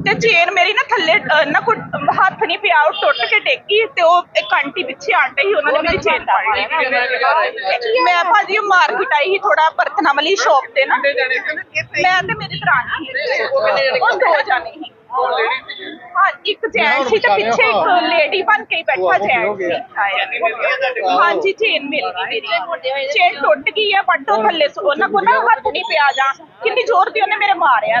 ਤੇ ਚੇਨ ਮੇਰੀ ਨਾ ਥੱਲੇ ਅਹ, ਨਾ ਕੋਈ ਹੱਥ ਨਹੀਂ ਪਿਆ ਉਹ ਟੁੱਟ ਕੇ ਡੇਗੀ ਤੇ ਉਹ ਇੱਕ ਆਂਟੀ ਪਿੱਛੇ ਆਂਟੇ ਸੀ ਉਹਨਾਂ ਨੇ ਮੇਰੀ ਚੇਨ ਫੜ ਲਈ। ਮੈਂ ਭਾਜੀ ਉਹ ਮਾਰਕੀਟ ਆਈ ਸੀ ਥੋੜਾ ਬਰਤਨਾਂ ਵਾਲੀ ਸ਼ੌਪ ਤੇ ਨਾ। ਮੈਂ ਤੇ ਮੇਰੀ ਦਰਾਣੀ ਉਹ ਦੋ ਜਾਣੇ ਸੀ। ਹਾਂ ਇੱਕ ਜੈਂਟ ਸੀ ਤੇ ਪਿੱਛੇ ਇੱਕ ਲੇਡੀ ਬਣ ਕੇ ਹੀ ਬੈਠਾ ਜੈਂਟ ਸੀ। ਹਾਂਜੀ ਚੇਨ ਮਿਲ ਗਈ ਮੇਰੀ। ਚੇਨ ਟੁੱਟ ਗਈ ਹੈ ਪੱਟੋ ਥੱਲੇ ਸੋ- ਉਹਨਾਂ ਕੋਲ ਨਾ ਹੱਥ ਨਹੀਂ ਪਿਆ ਜਾ। ਕਿੰਨੀ ਜ਼ੋਰ ਦੀ ਉਹਨੇ ਮੇਰੇ ਮਾਰਿਆ।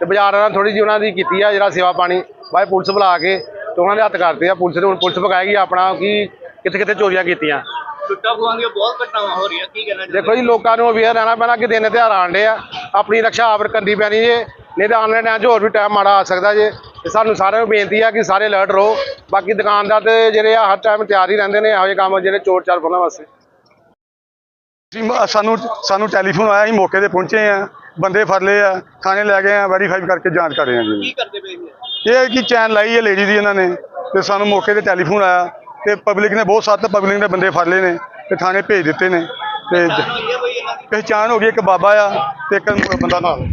ਤੇ ਬਾਜ਼ਾਰ ਨਾਲ ਥੋੜੀ ਜਿਹੀ ਉਹਨਾਂ ਦੀ ਕੀਤੀ ਆ ਜਿਹੜਾ ਸੇਵਾ ਪਾਣੀ। ਬਾਈ ਪੁਲਿਸ ਬੁਲਾ ਕੇ ਤੇ ਉਹਨਾਂ ਦੇ ਹੱਥ ਕਰਤੇ ਆ ਪੁਲਿਸ ਨੇ। ਹੁਣ ਪੁਲਿਸ ਪਕਾਏਗੀ ਆਪਣਾ ਕਿ ਕਿੱਥੇ ਕਿੱਥੇ ਚੋਰੀਆਂ ਕੀਤੀਆਂ। ਟੁੱਟਾ ਖੁਆਂਗੇ ਬਹੁਤ ਘਟਨਾਵਾਂ ਹੋ ਰਹੀਆਂ ਕੀ ਕਹਿਣਾ ਦੇਖੋ ਜੀ ਲੋਕਾਂ ਨੂੰ ਅਵੇਅਰ ਰਹਿਣਾ ਪੈਣਾ ਕਿ ਦਿਨ ਤਿਉਹਾਰ ਆਉਣ ਡੇ ਆ। ਆਪਣੀ ਰਕਸ਼ਾ ਆਪ ਕਰਨੀ ਪੈਣੀ ਜੇ ਨਹੀਂ ਤਾਂ ਆਨਲਾਈਨ ਟਾਈਮ 'ਚ ਹੋਰ ਵੀ ਟਾਈਮ ਮਾੜਾ ਆ ਸਕਦਾ ਜੇ। ਤੇ ਸਾਨੂੰ ਸਾਰਿਆਂ ਨੂੰ ਬੇਨਤੀ ਆ ਕਿ ਸਾਰੇ ਅਲਰਟ ਰਹੋ। ਬਾਕੀ ਦੁਕਾਨਦਾਰ ਤੇ ਜਿਹੜੇ ਆ ਹਰ ਟਾਈਮ ਤਿਆਰ ਹੀ ਰਹਿੰਦੇ ਨੇ ਇਹੋ ਜਿਹੇ ਕੰਮ ਜਿਹੜੇ ਚੋਰ ਚਾਰ ਫੜਨ ਵਾਸਤੇ। ਸਾਨੂੰ ਸਾਨੂੰ ਟੈਲੀਫੋਨ ਆਇਆ ਅਸੀਂ ਮੌਕੇ ਤੇ ਪਹੁੰਚੇ ਆ। ਬੰਦੇ ਫੜ ਲਏ ਆ ਥਾਣੇ ਲੈ ਗਏ ਆ ਵੈਰੀਫਾਈ ਕਰਕੇ ਜਾਂਚ ਕਰ ਰਹੇ ਆ ਜੀ। ਕੀ ਕਰਦੇ ਪਏ ਸੀ ਇਹ ਹੈ ਕਿ ਚੈਨ ਲਾਈ ਹੈ ਲੇਡੀ ਦੀ ਇਹਨਾਂ ਨੇ ਤੇ ਸਾਨੂੰ ਮੌਕੇ ਤੇ ਟੈਲੀਫੋਨ ਆਇਆ ਤੇ ਪਬਲਿਕ ਨੇ ਬਹੁਤ ਸੱਤ ਪਬਲਿਕ ਨੇ ਬੰਦੇ ਫੜ ਲਏ ਨੇ ਤੇ ਥਾਣੇ ਭੇਜ ਦਿੱਤੇ ਨੇ ਤੇ ਪਹਿਚਾਣ ਹੋ ਗਈ ਇੱਕ ਬਾਬਾ ਆ ਤੇ ਇੱਕ ਬੰਦਾ ਨਾਲ।